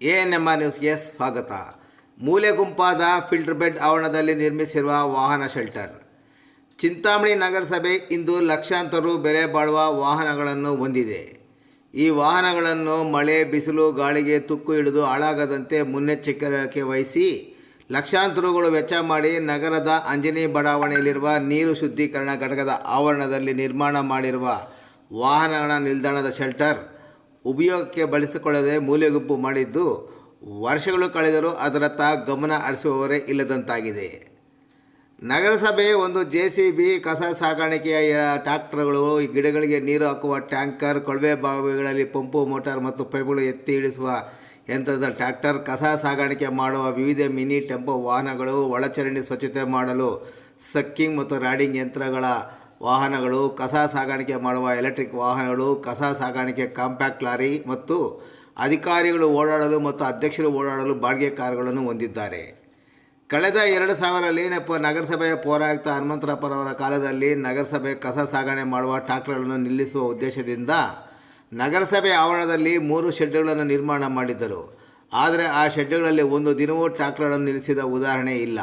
A N M R ನ್ಯೂಸ್ಗೆ ಸ್ವಾಗತ. ಮೂಲೆ ಗುಂಪಾದ ಫಿಲ್ಟರ್ ಬೆಡ್ ಆವರಣದಲ್ಲಿ ನಿರ್ಮಿಸಿರುವ ವಾಹನ ಶೆಲ್ಟರ್. ಚಿಂತಾಮಣಿ ನಗರಸಭೆ ಇಂದು ಲಕ್ಷಾಂತರ ಬೆಲೆ ಬಾಳುವ ವಾಹನಗಳನ್ನು ಹೊಂದಿದೆ. ಈ ವಾಹನಗಳನ್ನು ಮಳೆ, ಬಿಸಿಲು, ಗಾಳಿಗೆ ತುಕ್ಕು ಹಿಡಿದು ಹಾಳಾಗದಂತೆ ಮುನ್ನೆಚ್ಚರಿಕೆ ವಹಿಸಿ ಲಕ್ಷಾಂತರ ರುಗಳು ವೆಚ್ಚ ಮಾಡಿ ನಗರದ ಅಂಜನಿ ಬಡಾವಣೆಯಲ್ಲಿರುವ ನೀರು ಶುದ್ಧೀಕರಣ ಘಟಕದ ಆವರಣದಲ್ಲಿ ನಿರ್ಮಾಣ ಮಾಡಿರುವ ವಾಹನಗಳ ನಿಲ್ದಾಣದ ಶೆಲ್ಟರ್ ಉಪಯೋಗಕ್ಕೆ ಬಳಸಿಕೊಳ್ಳದೆ ಮೂಲೆಗುಂಪು ಮಾಡಿದ್ದು ವರ್ಷಗಳು ಕಳೆದರೂ ಅದರತ್ತ ಗಮನ ಹರಿಸುವವರೇ ಇಲ್ಲದಂತಾಗಿದೆ. ನಗರಸಭೆ ಒಂದು ಜೆ ಸಿ ಬಿ ಕಸ ಸಾಗಾಣಿಕೆಯ ಟ್ರಾಕ್ಟರ್ಗಳು ಗಿಡಗಳಿಗೆ ನೀರು ಹಾಕುವ ಟ್ಯಾಂಕರ್, ಕೊಳವೆ ಬಾವಿಗಳಲ್ಲಿ ಪಂಪು, ಮೋಟಾರ್ ಮತ್ತು ಪೈಪ್ಗಳು ಎತ್ತಿ ಇಳಿಸುವ ಯಂತ್ರದ ಟ್ರ್ಯಾಕ್ಟರ್, ಕಸ ಸಾಗಾಣಿಕೆ ಮಾಡುವ ವಿವಿಧ ಮಿನಿ ಟೆಂಪೋ ವಾಹನಗಳು, ಒಳಚರಂಡಿ ಸ್ವಚ್ಛತೆ ಮಾಡಲು, ಸಕ್ಕಿಂಗ್ ಮತ್ತು ರಾಡಿಂಗ್ ಯಂತ್ರಗಳ ವಾಹನಗಳು, ಕಸ ಸಾಗಾಣಿಕೆ ಮಾಡುವ ಎಲೆಕ್ಟ್ರಿಕ್ ವಾಹನಗಳು, ಕಸ ಸಾಗಾಣಿಕೆ ಕಾಂಪ್ಯಾಕ್ಟ್ ಲಾರಿ ಮತ್ತು ಅಧಿಕಾರಿಗಳು ಓಡಾಡಲು ಮತ್ತು ಅಧ್ಯಕ್ಷರು ಓಡಾಡಲು ಬಾಡಿಗೆ ಕಾರುಗಳನ್ನು ಹೊಂದಿದ್ದಾರೆ. ಕಳೆದ ಎರಡು ಸಾವಿರದಲ್ಲಿ ನೆಪ ನಗರಸಭೆಯ ಪೌರಾಯುಕ್ತ ಹನುಮಂತರಪ್ಪನವರ ಕಾಲದಲ್ಲಿ ನಗರಸಭೆ ಕಸ ಸಾಗಣೆ ಮಾಡುವ ಟ್ರಾಕ್ಟರ್ಗಳನ್ನು ನಿಲ್ಲಿಸುವ ಉದ್ದೇಶದಿಂದ ನಗರಸಭೆ ಆವರಣದಲ್ಲಿ ಮೂರು ಶೆಡ್ಗಳನ್ನು ನಿರ್ಮಾಣ ಮಾಡಿದ್ದರು. ಆದರೆ ಆ ಶೆಡ್ಗಳಲ್ಲಿ ಒಂದು ದಿನವೂ ಟ್ರಾಕ್ಟರ್ಗಳನ್ನು ನಿಲ್ಲಿಸಿದ ಉದಾಹರಣೆ ಇಲ್ಲ.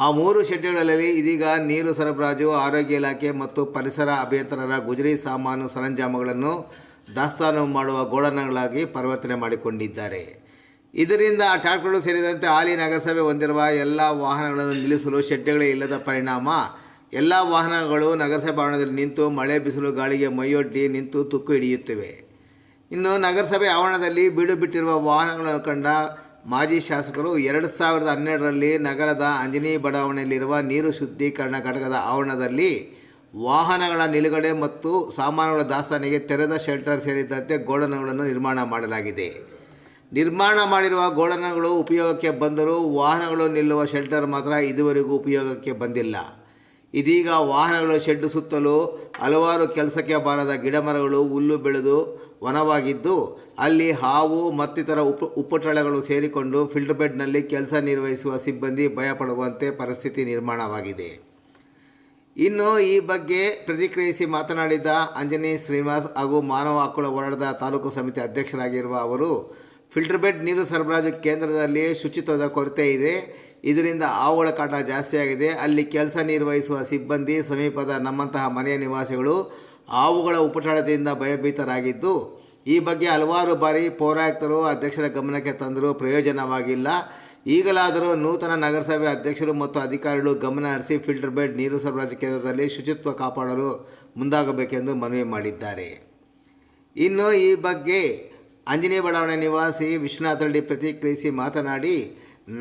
ಆ ಮೂರು ಶೆಡ್ಗಳಲ್ಲಿ ಇದೀಗ ನೀರು ಸರಬರಾಜು, ಆರೋಗ್ಯ ಇಲಾಖೆ ಮತ್ತು ಪರಿಸರ ಅಭಿಯಂತರರ ಗುಜರಿ ಸಾಮಾನು ಸರಂಜಾಮಗಳನ್ನು ದಾಸ್ತಾನು ಮಾಡುವ ಗೋಡನಗಳಾಗಿ ಪರಿವರ್ತನೆ ಮಾಡಿಕೊಂಡಿದ್ದಾರೆ. ಇದರಿಂದ ಆ ಟ್ರಾಕ್ಟರ್ಗಳು ಸೇರಿದಂತೆ ಹಾಲಿ, ನಗರಸಭೆ ಹೊಂದಿರುವ ಎಲ್ಲ ವಾಹನಗಳನ್ನು ನಿಲ್ಲಿಸಲು ಶೆಡ್ಗಳೇ ಇಲ್ಲದ ಪರಿಣಾಮ. ಎಲ್ಲ ವಾಹನಗಳು ನಗರಸಭೆ ಆವರಣದಲ್ಲಿ ನಿಂತು ಮಳೆ, ಬಿಸಿಲು, ಗಾಳಿಗೆ ಮೈಯೊಡ್ಡಿ ನಿಂತು ತುಕ್ಕು ಹಿಡಿಯುತ್ತಿವೆ. ಇನ್ನು ನಗರಸಭೆ ಆವರಣದಲ್ಲಿ ಬೀಡು ಬಿಟ್ಟಿರುವ ವಾಹನಗಳನ್ನು ಕಂಡ ಮಾಜಿ ಶಾಸಕರು ಎರಡು ಸಾವಿರದ ಹನ್ನೆರಡರಲ್ಲಿ ನಗರದ ಅಂಜನಿ ಬಡಾವಣೆಯಲ್ಲಿರುವ ನೀರು ಶುದ್ಧೀಕರಣ ಘಟಕದ ಆವರಣದಲ್ಲಿ ವಾಹನಗಳ ನಿಲುಗಡೆ ಮತ್ತು ಸಾಮಾನುಗಳ ದಾಸ್ತಾನಿಗೆ ತೆರೆದ ಶೆಲ್ಟರ್ ಸೇರಿದಂತೆ ಗೋಡನ್ಗಳನ್ನು ನಿರ್ಮಾಣ ಮಾಡಲಾಗಿದೆ. ನಿರ್ಮಾಣ ಮಾಡಿರುವ ಗೋಡನ್ಗಳು ಉಪಯೋಗಕ್ಕೆ ಬಂದರೂ ವಾಹನಗಳು ನಿಲ್ಲುವ ಶೆಲ್ಟರ್ ಮಾತ್ರ ಇದುವರೆಗೂ ಉಪಯೋಗಕ್ಕೆ ಬಂದಿಲ್ಲ. ಇದೀಗ ವಾಹನಗಳು ಶೆಡ್ಡು ಸುತ್ತಲೂ ಹಲವಾರು ಕೆಲಸಕ್ಕೆ ಬಾರದ ಗಿಡಮರಗಳು ಹುಲ್ಲು ಬೆಳೆದು ವನವಾಗಿದ್ದು, ಅಲ್ಲಿ ಹಾವು ಮತ್ತಿತರ ಉಪ, ಉಪಟಳಗಳು ಸೇರಿಕೊಂಡು ಫಿಲ್ಟರ್ ಬೆಡ್ನಲ್ಲಿ ಕೆಲಸ ನಿರ್ವಹಿಸುವ ಸಿಬ್ಬಂದಿ ಭಯಪಡುವಂತೆ ಪರಿಸ್ಥಿತಿ ನಿರ್ಮಾಣವಾಗಿದೆ. ಇನ್ನು ಈ ಬಗ್ಗೆ ಪ್ರತಿಕ್ರಿಯಿಸಿ ಮಾತನಾಡಿದ ಆಂಜನೇಯ ಶ್ರೀನಿವಾಸ್ ಹಾಗೂ ಮಾನವ ಹಕ್ಕುಗಳ ಹೋರಾಟದ ತಾಲೂಕು ಸಮಿತಿ ಅಧ್ಯಕ್ಷರಾಗಿರುವ ಅವರು ಫಿಲ್ಟರ್ ಬೆಡ್ ನೀರು ಸರಬರಾಜು ಕೇಂದ್ರದಲ್ಲಿ ಶುಚಿತ್ವದ ಕೊರತೆ ಇದೆ. ಇದರಿಂದ ಆವುಗಳ ಕಾಟ ಜಾಸ್ತಿಯಾಗಿದೆ ಅಲ್ಲಿ ಕೆಲಸ ನಿರ್ವಹಿಸುವ ಸಿಬ್ಬಂದಿ ಸಮೀಪದ ನಮ್ಮಂತಹ ಮನೆಯ ನಿವಾಸಿಗಳು ಆವುಗಳ ಉಪಟಳತೆಯಿಂದ ಭಯಭೀತರಾಗಿದ್ದು, ಈ ಬಗ್ಗೆ ಹಲವಾರು ಬಾರಿ ಪೌರಾಯುಕ್ತರು ಅಧ್ಯಕ್ಷರ ಗಮನಕ್ಕೆ ತಂದರೂ ಪ್ರಯೋಜನವಾಗಿಲ್ಲ. ಈಗಲಾದರೂ ನೂತನ ನಗರಸಭೆ ಅಧ್ಯಕ್ಷರು ಮತ್ತು ಅಧಿಕಾರಿಗಳು ಗಮನ ಹರಿಸಿ ಫಿಲ್ಟರ್ ಬೆಡ್ ನೀರು ಸರಬರಾಜು ಕೇಂದ್ರದಲ್ಲಿ ಶುಚಿತ್ವ ಕಾಪಾಡಲು ಮುಂದಾಗಬೇಕೆಂದು ಮನವಿ ಮಾಡಿದ್ದಾರೆ. ಇನ್ನು ಈ ಬಗ್ಗೆ ಅಂಜನೇಯ ಬಡಾವಣೆ ನಿವಾಸಿ ವಿಶ್ವನಾಥ ರೆಡ್ಡಿ ಪ್ರತಿಕ್ರಿಯಿಸಿ ಮಾತನಾಡಿ,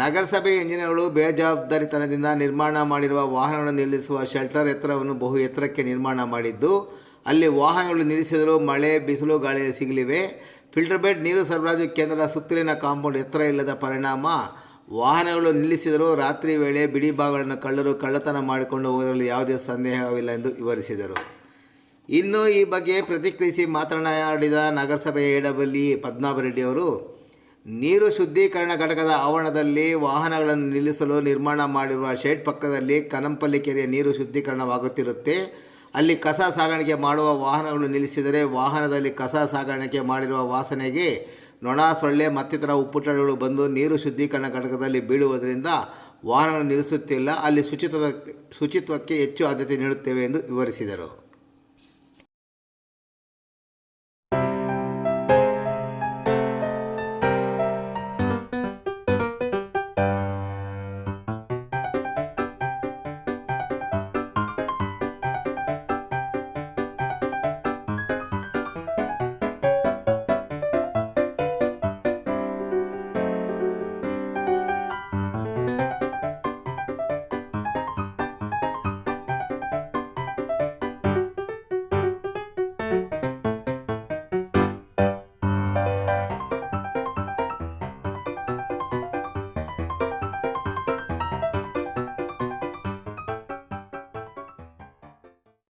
ನಗರಸಭೆ ಇಂಜಿನಿಯರ್ಗಳು ಬೇಜವಾಬ್ದಾರಿತನದಿಂದ ನಿರ್ಮಾಣ ಮಾಡಿರುವ ವಾಹನಗಳನ್ನು ನಿಲ್ಲಿಸುವ ಶೆಲ್ಟರ್ ಎತ್ತರವನ್ನು ಬಹು ಎತ್ತರಕ್ಕೆ ನಿರ್ಮಾಣ ಮಾಡಿದ್ದು, ಅಲ್ಲಿ ವಾಹನಗಳು ನಿಲ್ಲಿಸಿದರೂ ಮಳೆ, ಬಿಸಿಲು, ಗಾಳಿ ಸಿಗಲಿವೆ. ಫಿಲ್ಟರ್ ಬೆಡ್, ನೀರು ಸರಬರಾಜು ಕೇಂದ್ರದ ಸುತ್ತಲಿನ ಕಾಂಪೌಂಡ್ ಎತ್ತರ ಇಲ್ಲದ ಪರಿಣಾಮ. ವಾಹನಗಳು ನಿಲ್ಲಿಸಿದರೂ ರಾತ್ರಿ ವೇಳೆ ಬಿಡಿ ಭಾಗಗಳನ್ನು ಕಳ್ಳರು ಕಳ್ಳತನ ಮಾಡಿಕೊಂಡು ಹೋಗಲು ಯಾವುದೇ ಸಂದೇಹವಿಲ್ಲ ಎಂದು ವಿವರಿಸಿದರು. ಇನ್ನು ಈ ಬಗ್ಗೆ ಪ್ರತಿಕ್ರಿಯಿಸಿ ಮಾತನಾಡಿದ ನಗರಸಭೆಯ ಎಡಬಲ್ಲಿ ಪದ್ಮಾಭ ರೆಡ್ಡಿ ಅವರು, ನೀರು ಶುದ್ಧೀಕರಣ ಘಟಕದ ಆವರಣದಲ್ಲಿ ವಾಹನಗಳನ್ನು ನಿಲ್ಲಿಸಲು ನಿರ್ಮಾಣ ಮಾಡಿರುವ ಶೆಡ್ ಪಕ್ಕದಲ್ಲಿ ಕನಂಪಲ್ಲಿ ಕೆರೆಯ ನೀರು ಶುದ್ಧೀಕರಣವಾಗುತ್ತಿರುತ್ತೆ. ಅಲ್ಲಿ ಕಸ ಸಾಗಾಣಿಕೆ ಮಾಡುವ ವಾಹನಗಳು ನಿಲ್ಲಿಸಿದರೆ ವಾಹನದಲ್ಲಿ ಕಸ ಸಾಗಾಣಿಕೆ ಮಾಡಿರುವ ವಾಸನೆಗೆ ನೊಣ ಸೊಳ್ಳೆ ಮತ್ತಿತರ ಉಪ್ಪುಟಗಳು ಬಂದು ನೀರು ಶುದ್ಧೀಕರಣ ಘಟಕದಲ್ಲಿ ಬೀಳುವುದರಿಂದ ವಾಹನಗಳು ನಿಲ್ಲಿಸುತ್ತಿಲ್ಲ. ಅಲ್ಲಿ ಶುಚಿತ್ವದ, ಶುಚಿತ್ವಕ್ಕೆ ಹೆಚ್ಚು ಆದ್ಯತೆ ನೀಡುತ್ತೇವೆ ಎಂದು ವಿವರಿಸಿದರು.